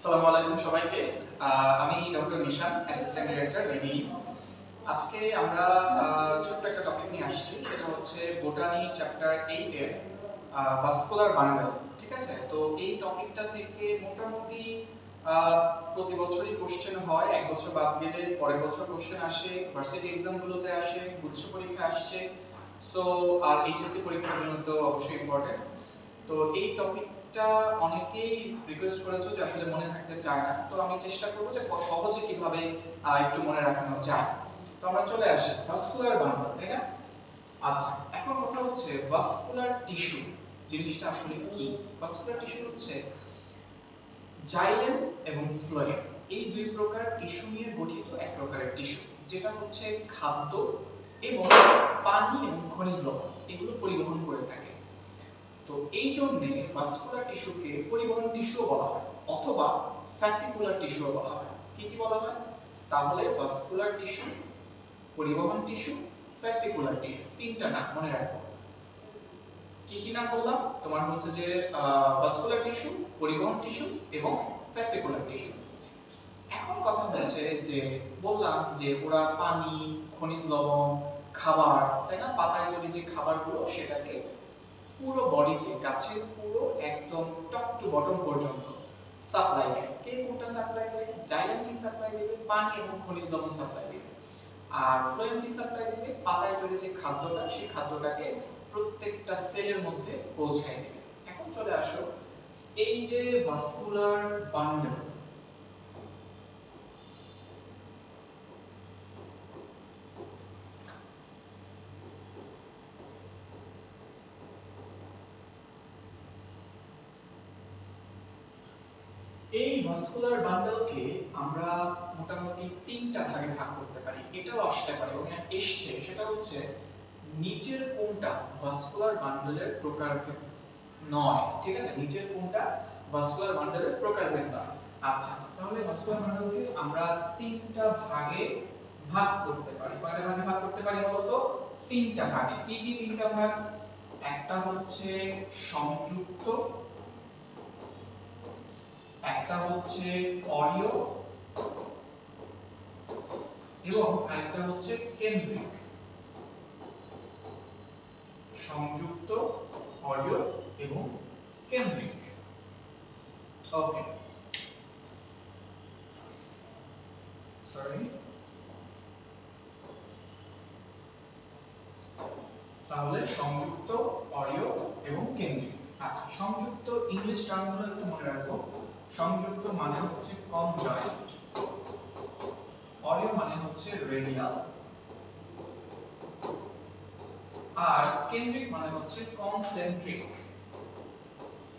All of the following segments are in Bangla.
আসসালামু আলাইকুম সবাইকে। আমি doctor Nishan assistant director BD আজকে আমরা ছোট্ট একটা টপিক নিয়ে আসছি, সেটা হচ্ছে বোটানি চ্যাপ্টার এইটের ভাস্কুলার বান্ডেল ঠিক আছে? তো এই টপিকটা থেকে মোটামুটি প্রতি বছরই কোশ্চেন হয়, এক বছর বাদ গেলে পরের বছর কোশ্চেন আসে ভার্সিটি এক্সামগুলোতে আসে, উচ্চ পরীক্ষা আসছে। সো আর এইচএসসি পরীক্ষার জন্য তো অবশ্যই ইম্পর্টেন্ট তো এই টপিকটা অনেকেই রিকোয়েস্ট করেছ যে আসলে মনে থাকতে চায় না। তো আমি চেষ্টা করব যে সহজে কীভাবে একটু মনে রাখানো যায়। তো আমরা চলে আসি। ভাস্কুলার বান্ডল তাই না? আচ্ছা এখন কথা হচ্ছে ভাস্কুলার টিস্যু জিনিসটা আসলে কি? ভাস্কুলার টিস্যু হচ্ছে জাইলেম এবং ফ্লোয়েম এই দুই প্রকার টিস্যু নিয়ে গঠিত এক প্রকারের টিস্যু যেটা হচ্ছে খাদ্য এবং পানি এবং খনিজ লবণ। এগুলো পরিবহন করে থাকে। তো এই জন্য ভাস্কুলার টিস্যুকে পরিবহন টিস্যু বলা হয়, অথবা ফ্যাসিকুলার টিস্যু বলা হয়। কি কি বলা হয়? তাহলে ভাস্কুলার টিস্যু পরিবহন টিস্যু ফ্যাসিকুলার টিস্যু তিনটা নাম মনে রাখব কি কি নাম বললাম? তোমার হচ্ছে যে ভাস্কুলার টিস্যু পরিবহন টিস্যু এবং ফ্যাসিকুলার টিস্যু এখন কথা হচ্ছে যে, বললাম যে ওরা পানি, খনিজ লবণ, খাবার, তাই না? পাতায় তৈরি যে খাবারগুলো, সেটাকে পুরো বডিতে গাছের পুরো একদম টপ টু বটম পর্যন্ত সাপ্লাই দেয়। কে কোনটা সাপ্লাই দেয়? জাইলেম কি সাপ্লাই দেবে? পানি এবং খনিজ লবণ সাপ্লাই দেবে। আর ফ্লোয়েম কি সাপ্লাই দেবে? পাতায় তৈরি যে খাদ্যটা, সেই খাদ্যটাকে প্রত্যেকটা সেলের মধ্যে পৌঁছায় দেবে। এখন চলে আসো। এই যে ভাস্কুলার বান্ডল এই ভাস্কুলার বান্ডলকে আমরা মোটামুটি তিনটা ভাগে ভাগ করতে পারি। এটাও আসতে পারে এটা এসছে, সেটা হচ্ছে নিচের কোনটা ভাস্কুলার বান্ডলের প্রকারভেদ নয়, ঠিক আছে? নিচের কোনটা ভাস্কুলার বান্ডলের প্রকারভেদ নয়। আচ্ছা তাহলে ভাস্কুলার বান্ডলকে আমরা তিনটা ভাগে ভাগ করতে পারি। কয়টা ভাগে ভাগ করতে পারি বলতো? তিনটা ভাগে। কি কি তিনটা ভাগ? একটা হচ্ছে সংযুক্ত একটা হচ্ছে অডিও এবং আরেকটা হচ্ছে কেন্দ্রিক। সংযুক্ত, অডিও এবং কেন্দ্রিক। ওকে সরি তাহলে সংযুক্ত, অডিও এবং কেন্দ্রিক। আচ্ছা সংযুক্ত ইংলিশ টার্মগুলো একটু মনে রাখব। সংযুক্ত মানে হচ্ছে কনজয়েন্ট অডিও মানে হচ্ছে রেডিয়াল। আর কেন্দ্রিক মানে হচ্ছে কনসেন্ট্রিক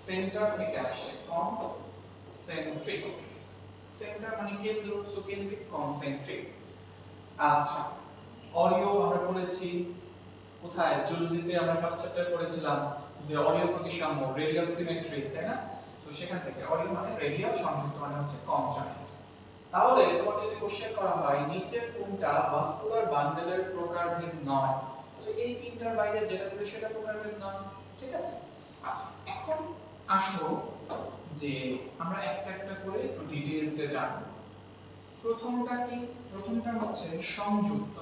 সেন্টার থেকে আসে কনসেন্ট্রিক সেন্টার মানে কেন্দ্র সো কেন্দ্রিক কনসেন্ট্রিক আচ্ছা অডিও আমরা পড়েছি কোথায়? জুলজিতে আমরা ফার্স্ট চ্যাপ্টার পড়েছিলাম যে অডিও প্রতিসাম্য রেডিয়াল সিমেট্রি তাই না? সেখান থেকে অডিও মানে রেডিয়াল সংযুক্ত মানে হচ্ছে কম কনজয়েন্ট তাহলে তোমাকে যদি কোশ্চেন করা হয়, নিচের কোনটা ভাস্কুলার বান্ডেলের প্রকারভেদ নয়? তাহলে এই তিনটার বাইরে যেটা দেবে সেটা প্রকারভেদ নয়, ঠিক আছে? আচ্ছা এখন আসো যে আমরা একটা একটা করে একটু ডিটেইলসে জানব। প্রথমটা কি? প্রথমটা হচ্ছে সংযুক্ত।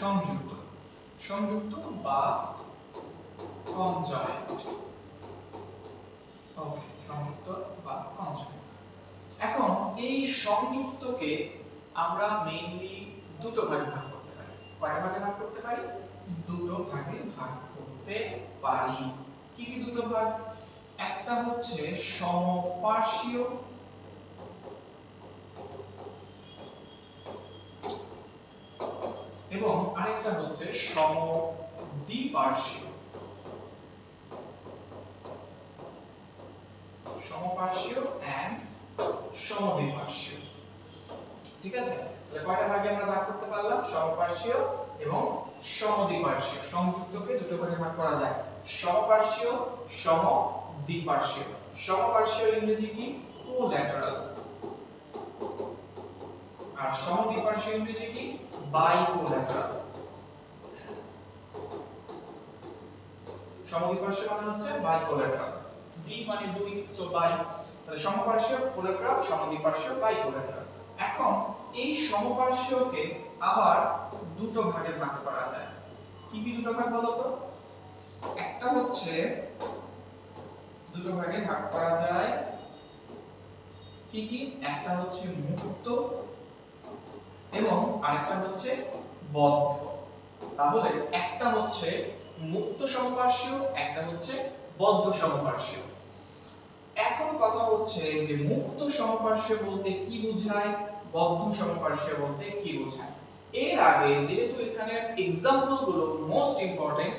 সংযুক্ত। সংযুক্ত বা কনজয়েন্ট ওকে সংযুক্ত বা কনজয়েন্ট এখন এই সংযুক্তকে আমরা মেইনলি দুটো ভাগে ভাগ করতে পারি। কয়টা ভাগে ভাগ করতে পারি? দুটো ভাগে ভাগ করতে পারি। কি কি দুটো ভাগ? একটা হচ্ছে সমপার্শ্বীয়। এবং আরেকটা হচ্ছে সমদ্বিপার্শ্বীয়। সমপার্শ্বীয় এন্ড সমদ্বিপার্শ্বীয় ঠিক আছে? তাহলে কয়টা ভাগে আমরা ভাগ করতে পারলাম? সমপার্শ্বীয় এবং সমদ্বিপার্শ্বীয় সংযুক্তকে দুটো ভাগে ভাগ করা যায়। সমপার্শ্বীয় সমদ্বিপার্শ্বীয় সমপার্শ্বীয় ইংরেজি কি? কোল্যাটারাল আর সমদ্বিপার্শ্বীয় ইংরেজি কি? বাইকোল্যাটারাল সমদ্বিপার্শ্ব মানে হচ্ছে বাই দ্বি মানে দুই সো বাই তাহলে সমপার্শ্ব কোলাট্রাল সমদ্বিপার্শ্ব বাই কোলাট্রাল এখন এই সমপার্শ্বকে আবার দুটো ভাগে ভাগ করা যায়। কি কি দুটো ভাগ বলো তো একটা হচ্ছে দুটো ভাগে ভাগ করা যায়। কি কি? একটা হচ্ছে মুক্ত এবং আরেকটা হচ্ছে বদ্ধ। তাহলে একটা হচ্ছে মুক্ত সমপার্শ্বীয়, একটা হচ্ছে বদ্ধ সমপার্শ্বীয়। এখন কথা হচ্ছে যে মুক্ত সমপার্শ্বীয় বলতে কি বোঝায়, বদ্ধ সমপার্শ্বীয় বলতে কি বোঝায়? এর আগে যেহেতু এখানে এক্সাম্পলগুলো মোস্ট ইম্পর্টেন্ট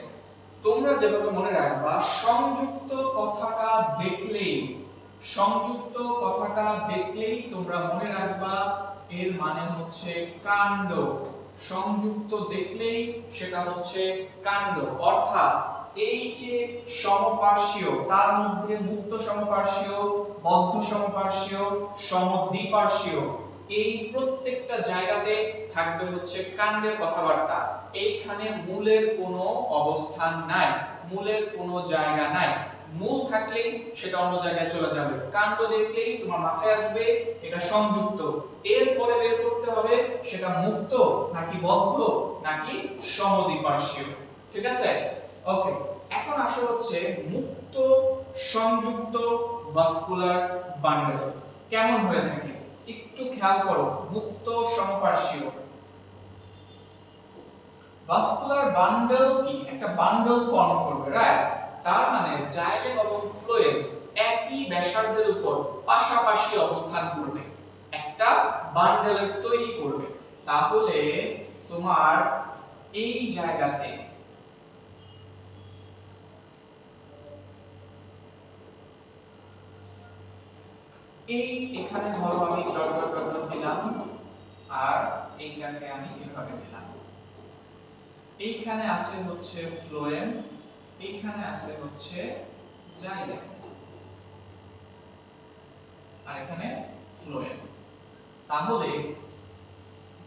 তোমরা যেভাবে মনে রাখবা, সংযুক্ত কথাটা দেখলেই, সংযুক্ত কথাটা দেখলেই তোমরা মনে রাখবা এর মানে হচ্ছে কাণ্ড। সংযুক্ত দেখলেই সেটা হচ্ছে কাণ্ড। অর্থাৎ এই যে সমপার্শ্বীয়, তার মধ্যে মুক্ত সমপার্শ্বীয়, বদ্ধ সমপার্শ্বীয়, সমদ্বিপার্শ্বীয়, এই প্রত্যেকটা জায়গাতে থাকবে হচ্ছে কাণ্ডের কথাবার্তা। এইখানে মূলের কোনো অবস্থান নাই, মূলের কোনো জায়গা নাই। মূল থাকলেই সেটা অন্য জায়গায় চলে যাবে। কাণ্ড দেখলেই তোমার মাথায় আসবে, এটা সংযুক্ত। এরপরে বের করতে হবে সেটা মুক্ত নাকি বদ্ধ নাকি সমদ্বিপার্শ্বীয়। ঠিক আছে? ওকে এখন আসো হচ্ছে মুক্ত, সংযুক্ত ভাস্কুলার বান্ডল কেমন হয়ে থাকে? একটু খেয়াল করো, মুক্ত সমপার্শ্বীয় ভাস্কুলার বান্ডল কি? একটা বান্ডল ফর্ম করবে রাইট তার মানে জাইলেম এবং ফ্লোয়েম একই ব্যাসার্ধের উপর পাশাপাশি অবস্থান করবে। একটা বান্ডেলের তৈরি করবে। তাহলে তোমার এই জায়গাতে এই এখানে ধরো আমি ডট ডট ডট ডট দিলাম, আর এইটাকে আমি এভাবে দিলাম। এইখানে আছে হচ্ছে ফ্লোয়েম এইখানে আছে হচ্ছে জাইলেম আর এখানে ফ্লোয়েম তাহলে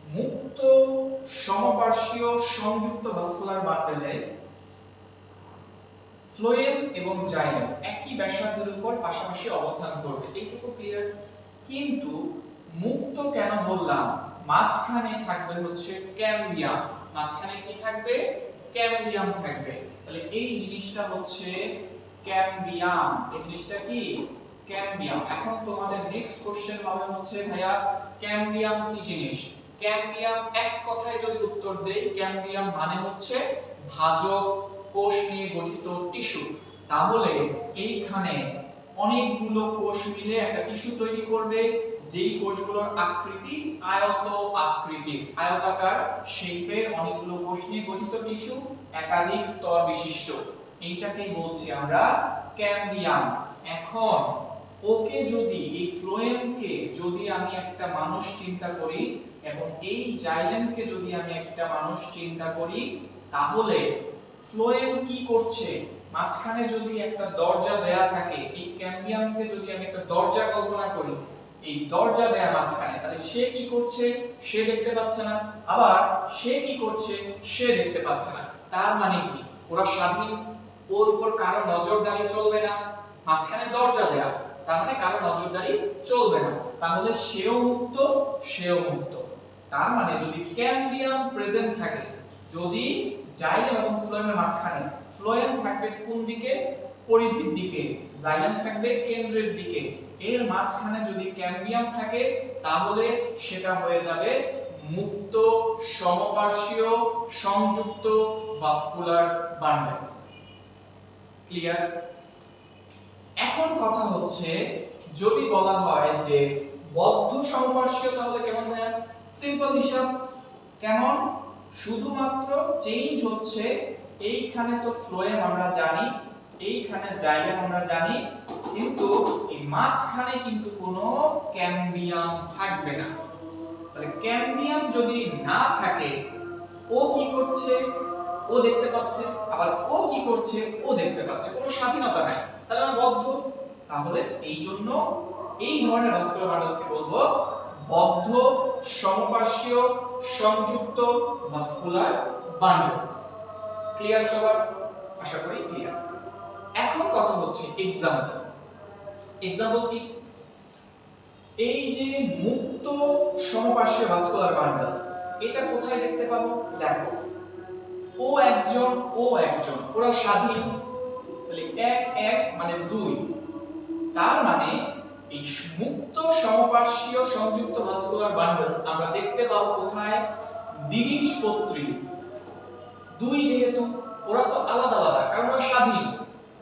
মুক্ত সমপার্শ্বীয় সংযুক্ত ভাস্কুলার বান্ডেলে ফ্লোয়েম এবং জাইলেম একই ব্যাসার্ধের উপর পাশাপাশি অবস্থান করবে। এইটুকু ক্লিয়ার কিন্তু মুক্ত কেন বললাম? মাঝখানে থাকবে হচ্ছে ক্যাম্বিয়াম মাঝখানে কি থাকবে? ক্যাম্বিয়াম থাকবে। তাহলে এই জিনিসটা হচ্ছে ক্যাম্বিয়াম। এই জিনিসটা কি? ক্যাম্বিয়াম। এখন তোমাদের নেক্সট কোশ্চেন হবে হচ্ছে, ভাইয়া, ক্যাম্বিয়াম কি জিনিস? ক্যাম্বিয়াম এক কথায় যদি উত্তর দেই, ক্যাম্বিয়াম মানে হচ্ছে ভাজক কোষ নিয়ে গঠিত টিস্যু। তাহলে এইখানে অনেকগুলো কোষ মিলে একটা টিস্যু তৈরি করবে, যেই কোষগুলোর আকৃতি আয়ত আকৃতির। আয়তাকার শেপের অনেকগুলো কোষ নিয়ে গঠিত টিস্যু, একাধিক স্তর বিশিষ্ট। এইটাকেই বলছি আমরা ক্যাম্বিয়াম। এখন ওকে যদি, এই ফ্লোয়েমকে যদি আমি একটা মানুষ চিন্তা করি এবং এই জাইলেমকে যদি আমি একটা মানুষ চিন্তা করি, তাহলে ফ্লোয়েম কি করছে? মাঝখানে যদি একটা দরজা দেয়া থাকে, এই ক্যাম্বিয়ামকে যদি আমি একটা দরজা কল্পনা করি, এই দরজা দেয়া মাঝখানে, তাহলে সে কি করছে? সে দেখতে পাচ্ছে না। আবার সে কি করছে? সে দেখতে পাচ্ছে না। তার মানে কি? ওরা স্বাধীন। ওর উপর কারও নজরদারি চলবে না। মাঝখানে দরজা দেয়া। তার মানে কারও নজরদারি চলবে না। তাহলে সেও মুক্ত সেও মুক্ত। তার মানে যদি ক্যাম্বিয়াম প্রেজেন্ট থাকে, যদি জাইলেম এবং ফ্লোয়েমের মাঝখানে। ফ্লোয়েম থাকবে কোন দিকে? পরিধির দিকে। জাইলেম থাকবে কেন্দ্রের দিকে। এর মাঝখানে যদি ক্যাম্বিয়াম থাকে, তাহলে সেটা হয়ে যাবে মুক্ত, সমপার্শ্বীয়, সংযুক্ত ভাস্কুলার বান্ডল। ক্লিয়ার এখন কথা হচ্ছে, যদি বলা হয় যে বদ্ধ সমপার্শ্বীয় তাহলে কেমন হয় সিম্পল হিসাব। কেমন? শুধুমাত্র চেঞ্জ হচ্ছে এইখানে তো ফ্লোয়েম আমরা জানি, এইখানে জাইলেম আমরা জানি, কিন্তু এই মাঝখানে কিন্তু কোনো ক্যাম্বিয়াম থাকবে না। তাহলে ক্যাম্বিয়াম যদি না থাকে, ও কি করছে? ও দেখতে পাচ্ছে, আবার ও কি করছে? ও দেখতে পাচ্ছে, কোনো স্বাধীনতা নাই। তাহলে আমরা বদ্ধ। তাহলে এই জন্য এই ধরনের ভাস্কুলার বান্ডলকে বলব বদ্ধ, সমপার্শ্বীয় সংযুক্ত ভাস্কুলার বান্ডল ক্লিয়ার সবার? আশা করি ক্লিয়ার এখন কথা হচ্ছে এক্সাম্পল এক্সাম্পল কি? এই যে মুক্ত সমপার্শ্বে ভাস্কুলার বান্ডল এটা কোথায় দেখতে পাবো? দেখো। ও একজন ও একজন, ওরা স্বাধীন। তাহলে এক এক মানে দুই। তার মানে এই মুক্ত সমপার্শ্বীয় সংযুক্ত ভাস্কুলার বান্ডল আমরা দেখতে পাবো কোথায়? দ্বিবীজপত্রী দুই যেহেতু, ওরা তো আলাদা আলাদা, কারণ ওরা স্বাধীন।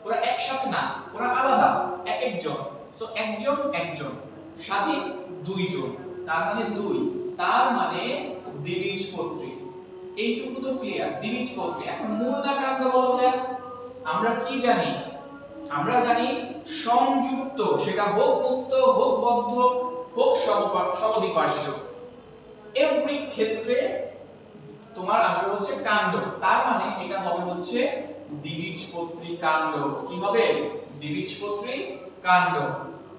ওরা একসাথে না, ওরা আলাদা, এক একজন। সো একজন একজন। স্বাধীন, দুইজন। তার মানে দুই। তার মানে দ্বিবীজপত্রী এইটুকু তো ক্লিয়ার দ্বিবীজপত্রী এখন মূল না কাণ্ড বলো আমরা কি জানি? আমরা জানি সংযুক্ত, সেটা হোক মুক্ত, হোক বদ্ধ, হোক সমপা- এভরি ক্ষেত্রে তোমার আসবে হচ্ছে কাণ্ড। তার মানে এটা হবে হচ্ছে দ্বিবীজপত্রী কাণ্ড। কি হবে? দ্বিবীজপত্রী কাণ্ড।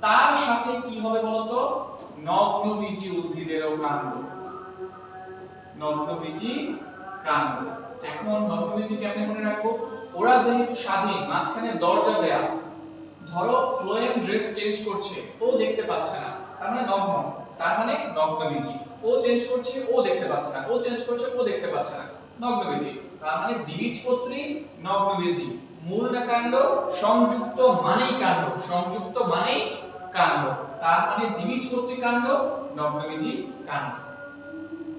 তার সাথে কি হবে বলতো? নগ্নবীজী উদ্ভিদেরও কাণ্ড। নগ্নবীজী কাণ্ড। এখন নগ্নবীজী কেমনে মনে রাখব? ওরা যেহেতু স্বাধীন, মাঝখানে দরজা দেয়া। ধরো ফ্লোয়েম ড্রেস চেঞ্জ করছে, ও দেখতে পাচ্ছে না। তার মানে নগ্ন। তার মানে নগ্নবীজী। ও চেঞ্জ করছে, ও দেখতে পাচ্ছে না। ও চেঞ্জ করছে, ও দেখতে পাচ্ছে না। নগ্নবীজী। তার মানে দ্বিবীজপত্রী নগ্নবীজী। মূল না কাণ্ড? সংযুক্ত মানেই কাণ্ড। সংযুক্ত মানেই কাণ্ড। তার মানে দ্বিবীজপত্রী কাণ্ড, নগ্নবীজী কাণ্ড।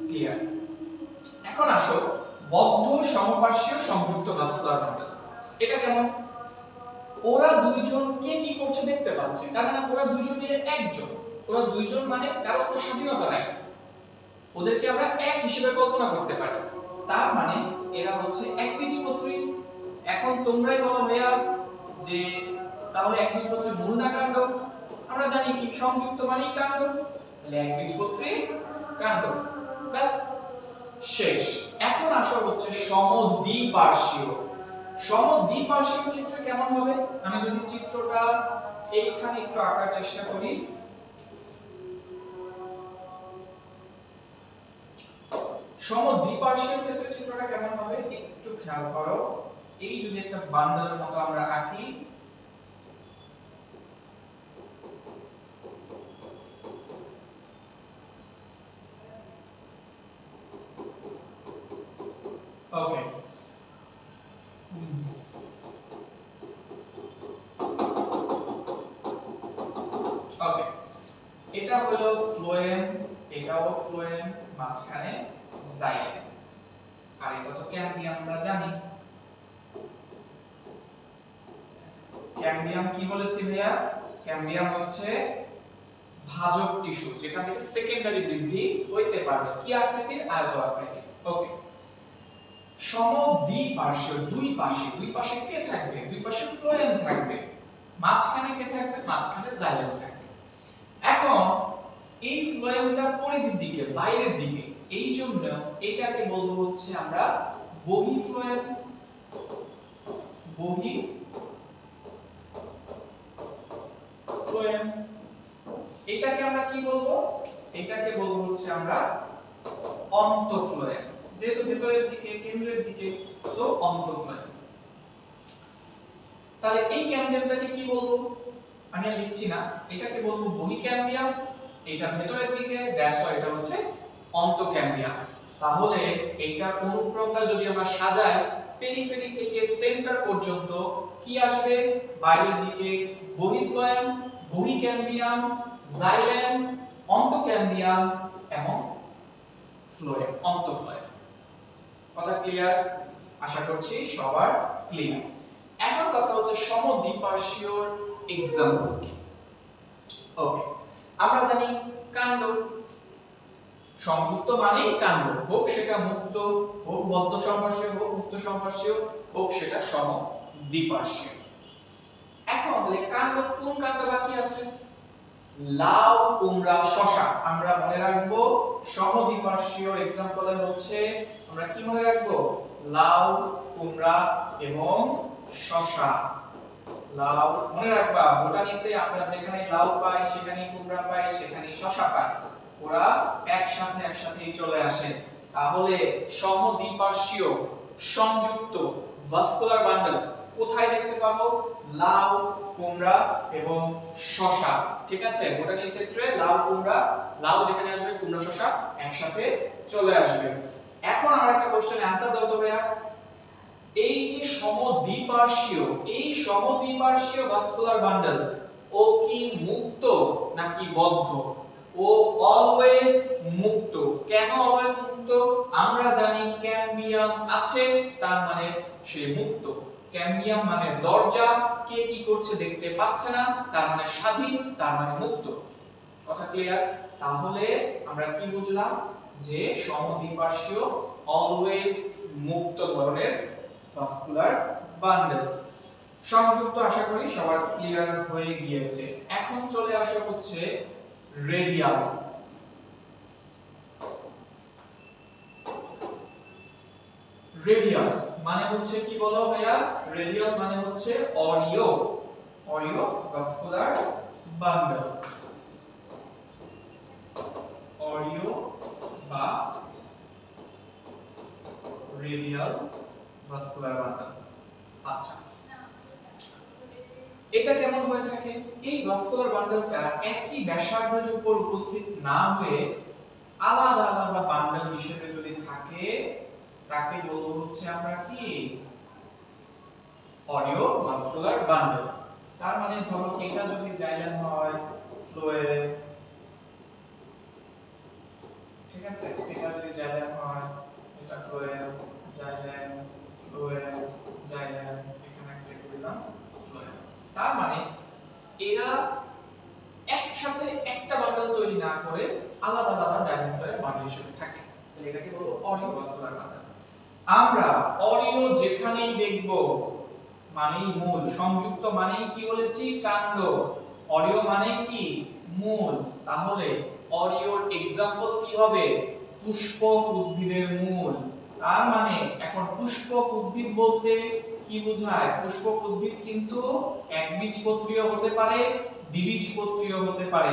ক্লিয়ার এখন আসো বদ্ধ সমপার্শ্বীয় সংযুক্ত ভাস্কুলার বান্ডল এটা কেমন? ওরা দুইজন কে কি করছে দেখতে পাচ্ছে? তার মানে ওরা দুইজন মিলে একজন। ওরা দুইজন মানে কারও কোনো স্বাধীনতা নাই। ওদেরকে আমরা এক হিসেবে কল্পনা করতে পারি। তার মানে এরা হচ্ছে একবীজপত্রী এখন তোমরাই বলো ভাইয়া যে তাহলে একবীজপত্রীর মূল না কাণ্ড? আমরা জানি কি, সংযুক্ত মানেই কাণ্ড। তাহলে একবীজপত্রী কাণ্ড। ব্যাস, শেষ। এখন আসা হচ্ছে সমদ্বিপার্শ্বীয়। সমদ্বিপার্শ্বীয় ক্ষেত্রে কেমন হবে? আমি যদি চিত্রটা এইখানে একটু আঁকার চেষ্টা করি। সমদ্বিপার্শ্বীয় ক্ষেত্রে চিত্রটা কেমন হবে? একটু খেয়াল করো। এই যদি একটা বান্ডলের মতো আমরা আঁকি ওকে ওকে এটা হলো ফ্লোয়েম, এটাও ফ্লোয়েম, মাঝখানে জাইলেম আর এটা তো ক্যাম্বিয়াম আমরা জানি? ক্যাম্বিয়াম কি বলেছি ভাইয়া? ক্যাম্বিয়াম হচ্ছে ভাজক টিস্যু, যেটা থেকে সেকেন্ডারি বৃদ্ধি হইতে পারবে, কি আকৃতির? আয়ত আকৃতির ওকে সমদ্বিপার্শ্বীয় দুই পাশে দুই পাশে কে থাকবে? দুই পাশে ফ্লোয়েম থাকবে। মাঝখানে কে থাকবে? মাঝখানে জাইলেম থাকবে। এখন এই ফ্লোয়েমটা পরিধির দিকে, বাইরের দিকে, এই জন্য এটাকে বলব হচ্ছে আমরা বহি ফ্লোয়েম বহি ফ্লোয়েম এটাকে আমরা কি বলব? এটাকে বলব হচ্ছে আমরা অন্তঃফ্লোয়েম যেহেতু ভেতরের দিকে, কেন্দ্রের দিকে সো অন্তঃফ্লোয়েম তাহলে এই ক্যাম্বিয়ামটাকে কি বলব? আমি আর লিখছি না। এটাকে বলব বহিক্যাম্বিয়াম এটা ভেতরের দিকে দ্যাটস ওয়াই এটা হচ্ছে অন্তঃক্যাম্বিয়াম তাহলে এইটার অনুক্রমটা যদি আমরা সাজাই পেরিফেরি থেকে সেন্টার পর্যন্ত কি আসবে? বাইরের দিকে বহিফ্লোয়েম, বহিক্যাম্বিয়াম জাইলেম অন্তঃক্যাম্বিয়াম এবং ফ্লোয়েম অন্তঃফ্লোয়েম কথা ক্লিয়ার আশা করছি সবার ক্লিয়ার এখন কথা হচ্ছে সমদ্বিপার্শ্বীয় এক্সাম্পল কি? ওকে আমরা জানি কাণ্ড। সংযুক্ত মানেই কাণ্ড। হোক সেটা মুক্ত, হোক বদ্ধ সম্পার্শ্বীয়, হোক মুক্ত সম্পার্শ্বীয়, হোক সেটা সম দ্বিপার্শ্বীয় এখন তাহলে কাণ্ড, কোন কাণ্ড বাকি আছে? লাউ, কুমড়া শশা আমরা মনে রাখব, সমদ্বিপার্শ্বীয় এক্সাম্পলে হচ্ছে, আমরা কি মনে রাখব? লাউ, কুমড়া এবং শশা লাউ মনে রাখবা, বোটানিতে আমরা যেখানে লাউ পাই সেখানে কুমড়া পাই সেখানে শশা পাই। ওরা একসাথে একসাথেই চলে আসে। তাহলে সমদ্বিপার্শ্বীয় সংযুক্ত ভাস্কুলার বান্ডল কোথায় দেখতে পাবো? লাউ, কুমড়া এবং শশা ঠিক আছে? বোটানির ক্ষেত্রে লাউ, কুমড়া, লাউ যেখানে আসবে, কুমড়া শশা একসাথে চলে আসবে। এখন আমরা একটা কোশ্চেন অ্যানসার দাও তো ভাইয়া। এই যে সমদ্বিপার্শ্বীয়, এই সমদ্বিপার্শ্বীয় ভাস্কুলার বান্ডল ও কি মুক্ত নাকি বদ্ধ? ও অলওয়েজ মুক্ত। কেন অলওয়েজ মুক্ত? আমরা জানি ক্যাম্বিয়াম আছে, তার মানে সে মুক্ত। ক্যাম্বিয়াম মানে দরজা। কে কি করছে দেখতে পাচ্ছে না, তার মানে স্বাধীন, তার মানে মুক্ত। কথা ক্লিয়ার তাহলে আমরা কি বুঝলাম? যে সমদ্বিপার্শ্বীয় অলওয়েজ মুক্ত ধরনের ভাস্কুলার বান্ডল সংযুক্ত আশা করি সবার ক্লিয়ার হয়ে গিয়েছে। এখন চলে আসা হচ্ছে রেডিয়াল রেডিয়াল মানে হচ্ছে কি বলো ভাইয়া? রেডিয়াল মানে হচ্ছে অডিও অডিও ভাস্কুলার বান্ডল অডিও বা রেডিয়াল ভাস্কুলার বান্ডল আচ্ছা। এটা কেমন হয়ে থাকে? এই ভাস্কুলার বান্ডলটা একই ব্যাসার্ধের উপর উপস্থিত না হয়ে আলাদা আলাদা বান্ডল হিসেবে যদি থাকে তাকে বলব হচ্ছে আমরা কি? অডিও ভাস্কুলার বান্ডল তার মানে ধরো এটা যদি জাইলেম হয় ফ্লোয়েম ঠিক আছে? এটা যদি জাইলেম হয়, এটা ফ্লোয়েম জাইলেম ফ্লোয়েম জাইলেম, এখানে একটা দিলাম ফ্লোয়েম তার মানে এরা একসাথে একটা বান্ডল তৈরি না করে আলাদা আলাদা জাইলেম ফ্লোয়েম বান্ডল হিসেবে থাকে। তাহলে এটাকে বলব অডিও ভাস্কুলার বান্ডল আমরা অডিও যেখানেই দেখব, মানেই মূল। সংযুক্ত মানেই কি বলেছি? কাণ্ড। অডিও মানে কি? মূল। তাহলে অডিওর এক্সাম্পল কি হবে? পুষ্পক উদ্ভিদের মূল। তার মানে এখন পুষ্প উদ্ভিদ বলতে কি বোঝায়? পুষ্প উদ্ভিদ কিন্তু একবীজপত্রীয় হতে পারে, দ্বিবীজপত্রীয় হতে পারে।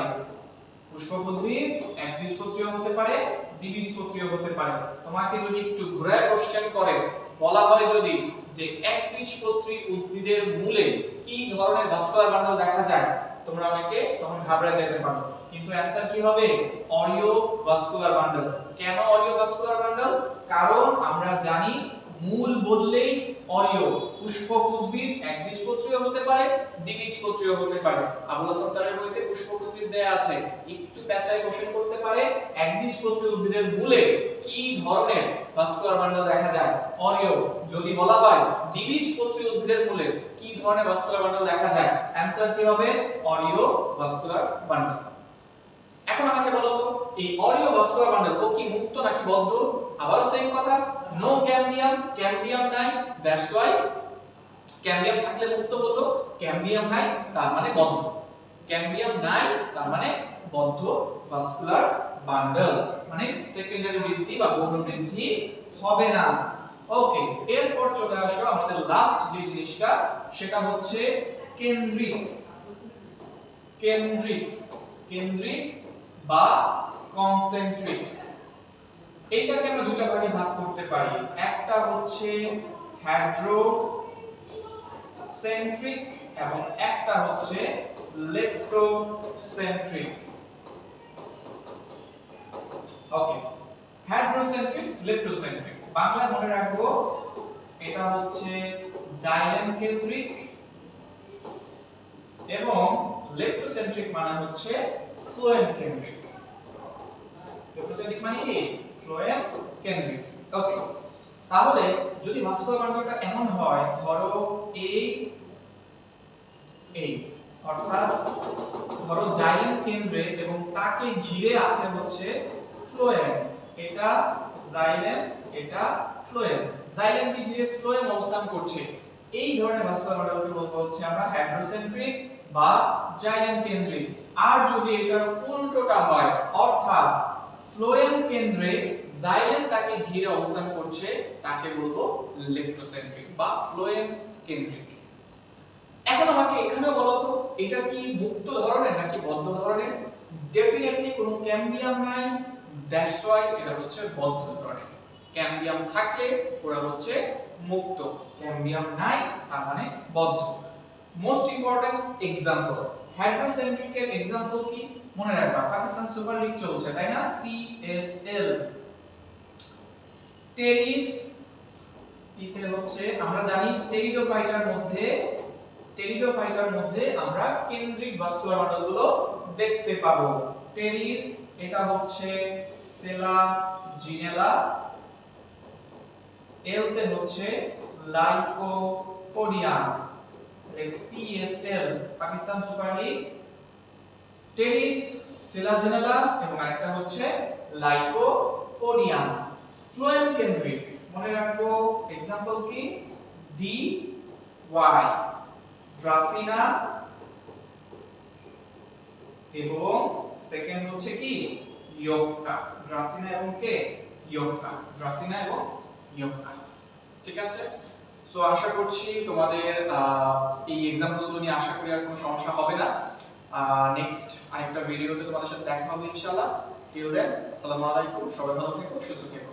পুষ্প উদ্ভিদ একবীজপত্রীয় হতে পারে দ্বিবীজপত্রীয় হতে পারে। তোমাকে যদি একটু ঘুরায় কোশ্চেন করে, বলা হয় যদি যে একবীজপত্রী উদ্ভিদের মূলে কি ধরনের ভাস্কুলার বান্ডল দেখা যায়, তোমরা অনেকে তখন ঘাবড়ে যেতে পারো। কিন্তু অ্যানসার কি হবে? অরিও ভাস্কুলার বান্ডল কেন অরিও ভাস্কুলার বান্ডল কারণ আমরা জানি মূল বললেই অরিও পুষ্পক উদ্ভিদ একবীজপত্রীয় হতে পারে, দ্বিবীজপত্রীয় হতে পারে। আবুল হাসান স্যারের বইতে পুষ্পক উদ্ভিদ দেয়া আছে। একটু পেঁচায় কোশ্চেন করতে পারে একবীজপত্রী উদ্ভিদের মূলে কি ধরনের? ভাস্কুলার বান্ডল দেখা যায় অডিও যদি বলা হয় দ্বিবীজপত্রী উদ্ভিদের মূলে কি ধরনের ভাস্কুলার বান্ডল দেখা যায়? অ্যানসার কি হবে? অডিও ভাস্কুলার বান্ডল এখন আমাকে বলো তো, এই অরিও ভাস্কুলার বান্ডল ও কি মুক্ত নাকি বদ্ধ? আবারও সেম কথা। নো ক্যাম্বিয়াম ক্যাম্বিয়াম নাই দ্যাটস ওয়াই ক্যাম্বিয়াম থাকলে মুক্ত হতো ক্যাম্বিয়াম নাই, তার মানে বদ্ধ। ক্যাম্বিয়াম নাই, তার মানে বদ্ধ ভাস্কুলার বান্ডল মানে সেকেন্ডারি বৃদ্ধি বা গৌণ বৃদ্ধি হবে না। ওকে এরপর চলে আসো আমাদের লাস্ট যে জিনিসটা, সেটা হচ্ছে কেন্দ্রিক। কেন্দ্রিক কেন্দ্রিক বা কনসেন্ট্রিক এইটাকে আমরা দুটো ভাগে ভাগ করতে পারি। একটা হচ্ছে হ্যাড্রো সেন্ট্রিক এবং একটা হচ্ছে লেপ্টোসেন্ট্রিক ওকে হ্যাড্রোসেন্ট্রিক লেপ্টোসেন্ট্রিক বাংলায় মনে রাখব, এটা হচ্ছে জাইলেম কেন্দ্রিক এবং লেপ্টোসেন্ট্রিক মানে হচ্ছে ফ্লোয়েম কেন্দ্রিক। লেপ্টোসেন্ট্রিক মানে কি? ফ্লোয়েম কেন্দ্রিক। ওকে তাহলে যদি বান্ডলটা এমন হয়, ধরো এই এই অর্থাৎ ধরো জাইলেম কেন্দ্রে এবং তাকে ঘিরে আছে হচ্ছে ফ্লোয়েম। এটা জাইলেম, এটা ফ্লোয়েম। জাইলেমকে ঘিরে ফ্লোয়েম অবস্থান করছে। এই ধরনের বান্ডলকে বলব হচ্ছে আমরা হাইড্রোসেন্ট্রিক বা জাইলেম কেন্দ্রিক। আর যদি এটার উল্টোটা হয়, অর্থাৎ ফ্লোয়েম কেন্দ্রে জাইলেম তাকে ঘিরে অবস্থান করছে, তাকে বলব লেপ্টোসেন্ট্রিক বা ফ্লোয়েম কেন্দ্রিক। এখন আমাকে এখানেও বলো তো, এটা কি মুক্ত ধরনের নাকি বদ্ধ ধরনের? ডেফিনেটলি কোনো ক্যাম্বিয়াম নাই দ্যাটস ওয়াই এটা হচ্ছে বদ্ধ ধরনের। ক্যাম্বিয়াম থাকলে ওরা হচ্ছে মুক্ত। ক্যাম্বিয়াম নাই, তার মানে বদ্ধ। মোস্ট ইম্পর্টেন্ট এক্সাম্পল হ্যাডার সেন্ট্রিকের এক্সাম্পল কি? মনে রাখবা, পাকিস্তান সুপার লিগ চলছে, তাই না? পিএসএল টেরিস ইতে হচ্ছে, আমরা জানি টেরিডোফাইটার মধ্যে টেরিডোফাইটার মধ্যে আমরা কেন্দ্রিক ভাস্কুলার মডেলগুলো দেখতে পাবো। টেরিস, এটা হচ্ছে সেলা জিনেলা, এলতে হচ্ছে lycopodium PSL Pakistan super league. Pteris selaginella এবং আরেকটা হচ্ছে লাইকোপোডিয়াম। ফ্লোয়েম কেন্দ্রিক মনে রাখব এক্সাম্পল কি? ডি ওয়াই ড্রাসিনা এবং সেকেন্ড হচ্ছে কি? ইয়োক্কা ড্রাসিনা এবং কে? ইয়োক্কা ড্রাসিনা এবং ইয়োক্কা ঠিক আছে? সো আশা করছি তোমাদের এই এক্সাম্পলগুলো নিয়ে আশা করি আর কোনো সমস্যা হবে না। নেক্সট আরেকটা ভিডিওতে তোমাদের সাথে দেখা হবে ইনশাআল্লাহ। টিল দেন আসসালামু আলাইকুম। সবাই ভালো থেকো, সুস্থ থেকো।